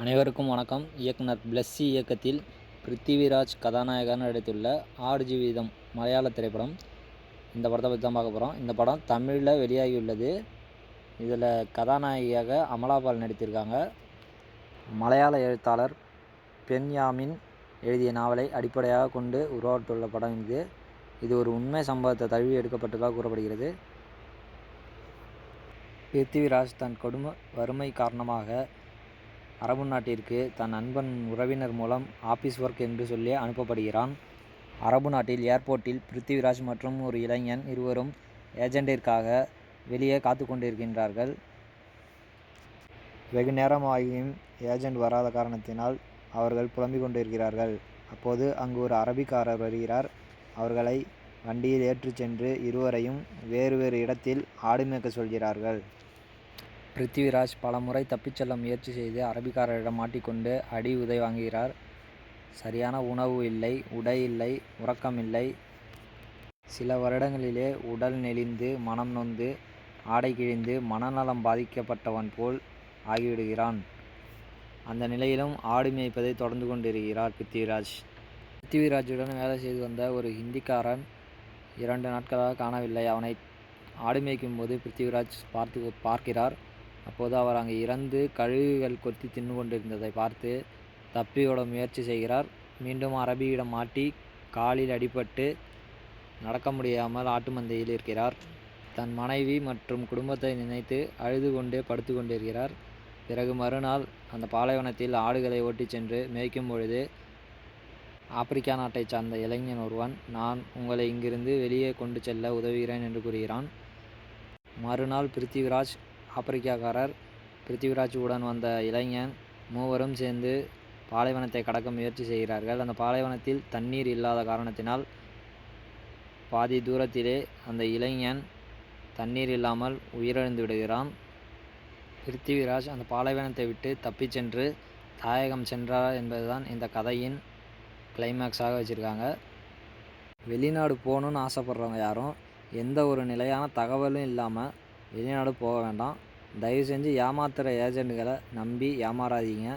அனைவருக்கும் வணக்கம். இயக்குனர் பிளஸ்ஸி இயக்கத்தில் பிருத்திவிராஜ் கதாநாயகனாக நடித்துள்ள ஆர்ஜி ஜீவிதம் மலையாள திரைப்படம். இந்த படத்தை பற்றி தான் பார்க்க போகிறோம் இந்த படம் தமிழில் வெளியாகியுள்ளது. இதில் கதாநாயகியாக அமலாபால் நடித்திருக்காங்க. மலையாள எழுத்தாளர் பென்யாமின் எழுதிய நாவலை அடிப்படையாக கொண்டு உருவாட்டுள்ள படம் இது. இது ஒரு உண்மை சம்பவத்தை தழுவி எடுக்கப்பட்டதாக கூறப்படுகிறது. பிருத்திவிராஜ் தன் கொடுமை வறுமை காரணமாக அரபு நாட்டிற்கு தன் நண்பன் உறவினர் மூலம் ஆபீஸ் ஒர்க் என்று சொல்லி அனுப்பப்படுகிறான். அரபு நாட்டில் ஏர்போர்ட்டில் பிருத்திவிராஜ் மற்றும் ஒரு இளைஞன் இருவரும் ஏஜெண்டிற்காக வெளியே காத்து கொண்டிருக்கின்றார்கள். வெகு நேரமாகியும் ஏஜெண்ட் வராத காரணத்தினால் அவர்கள் புலம்பிக் கொண்டிருக்கிறார்கள். அப்போது அங்கு ஒரு அரபிக்காரர் வருகிறார். அவர்களை வண்டியில் ஏற்றிச் சென்று இருவரையும் வேறு வேறு இடத்தில் ஆடு மேய்க்க சொல்கிறார்கள். பிருத்திவிராஜ் பலமுறை தப்பிச் செல்ல முயற்சி செய்து அரபிக்காரரிடம் மாட்டிக்கொண்டு அடி உதை வாங்குகிறார் சரியான உணவு இல்லை உடை இல்லை உறக்கம் இல்லை. சில வருடங்களிலே உடல் நெளிந்து மனம் நொந்து ஆடை கிழிந்து மனநலம் பாதிக்கப்பட்டவன் போல் ஆகிவிடுகிறான். அந்த நிலையிலும் ஆடு மேய்ப்பதை தொடர்ந்து கொண்டிருக்கிறார் பிருத்திவிராஜ். பிருத்திவிராஜுடன் வேலை செய்து வந்த ஒரு ஹிந்திக்காரன் இரண்டு நாட்களாக காணவில்லை. அவனை ஆடு மேய்க்கும் போது பிருத்திவிராஜ் பார்த்து பார்க்கிறார். அப்போது அவர் அங்கு இறந்து கழுகுகள் கொத்தி தின்னு கொண்டிருந்ததை பார்த்து தப்பியோட முயற்சி செய்கிறார். மீண்டும் அரபியிடம் மாட்டி காலில் அடிபட்டு நடக்க முடியாமல் ஆட்டு மந்தையில் இருக்கிறார். தன் மனைவி மற்றும் குடும்பத்தை நினைத்து அழுது கொண்டே படுத்து கொண்டிருக்கிறார். பிறகு மறுநாள் அந்த பாலைவனத்தில் ஆடுகளை ஓட்டிச் சென்று மேய்க்கும் பொழுது ஆப்பிரிக்கா நாட்டைச் சார்ந்த இளைஞன் ஒருவன் நான் உங்களை இங்கிருந்து வெளியே கொண்டு செல்ல உதவுகிறேன் என்று கூறுகிறான். மறுநாள் பிருத்திவிராஜ் ஆப்பிரிக்காக்காரர் பிருத்திவிராஜ் உடன் வந்த இளைஞன் மூவரும் சேர்ந்து பாலைவனத்தை கடக்க முயற்சி செய்கிறார்கள். அந்த பாலைவனத்தில் தண்ணீர் இல்லாத காரணத்தினால் பாதி தூரத்திலே அந்த இளைஞன் தண்ணீர் இல்லாமல் உயிரிழந்து விடுகிறான். பிருத்திவிராஜ் அந்த பாலைவனத்தை விட்டு தப்பிச் சென்று தாயகம் சென்றார் என்பதுதான் இந்த கதையின் கிளைமேக்ஸாக வச்சுருக்காங்க. வெளிநாடு போகணுன்னு ஆசைப்பட்றவங்க யாரும் எந்த ஒரு நிலையான தகவலும் இல்லாமல் வெளிநாடு போக வேண்டாம். தயவு செஞ்சு ஏமாத்துகிற ஏஜென்ட்டுகளை நம்பி ஏமாறாதீங்க.